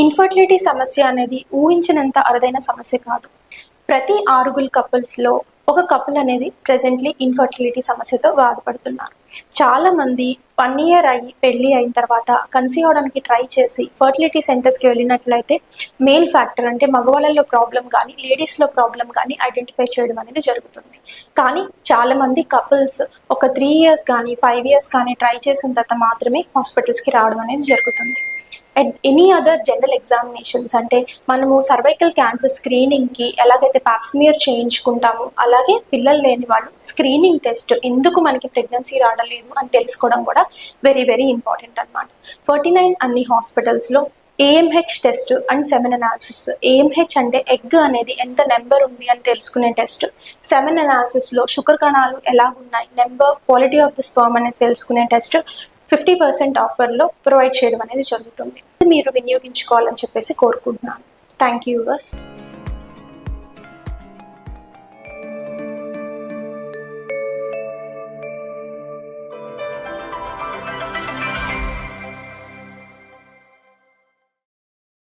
Infertility సమస్య అనేది ఊహించినంత అరుదైన సమస్య కాదు. ప్రతి ఆరుగురు కపుల్స్లో ఒక కపుల్ అనేది ప్రెసెంట్లీ ఇన్ఫర్టిలిటీ సమస్యతో బాధపడుతున్నారు. చాలా మంది వన్ ఇయర్ అయ్యి పెళ్ళి అయిన తర్వాత కన్సీవ్ అవడానికి ట్రై చేసి ఫర్టిలిటీ సెంటర్స్కి వెళ్ళినట్లయితే మేల్ ఫ్యాక్టర్ అంటే మగవాళ్ళలో ప్రాబ్లం కానీ లేడీస్లో ప్రాబ్లం కానీ ఐడెంటిఫై చేయడం అనేది జరుగుతుంది. కానీ చాలా మంది కపుల్స్ ఒక త్రీ ఇయర్స్ కానీ ఫైవ్ ఇయర్స్ కానీ ట్రై చేసిన తర్వాత మాత్రమే హాస్పిటల్స్కి రావడం అనేది జరుగుతుంది. And any other general examinations అంటే మనము సర్వైకల్ క్యాన్సర్ స్క్రీనింగ్కి ఎలాగైతే పాప్స్మియర్ చేయించుకుంటామో అలాగే పిల్లలు లేని వాళ్ళు స్క్రీనింగ్ టెస్ట్ ఎందుకు మనకి ప్రెగ్నెన్సీ రావడలేదు అని తెలుసుకోవడం కూడా వెరీ వెరీ ఇంపార్టెంట్ అనమాట ఫార్టీ నైన్ అన్ని హాస్పిటల్స్లో AMH test and semen analysis AMH అంటే ఎగ్ అనేది ఎంత నెంబర్ ఉంది అని తెలుసుకునే టెస్ట్ సెమెన్ అనాలిసిస్లో షుగర్ కణాలు ఎలా ఉన్నాయి number quality of the sperm అనేది తెలుసుకునే టెస్ట్ ఫిఫ్టీ పర్సెంట్ ఆఫర్లో ప్రొవైడ్ చేయడం అనేది జరుగుతుంది. మీరు వినియోగించుకోవాలని చెప్పేసి కోరుకుంటున్నాను. Thank you verse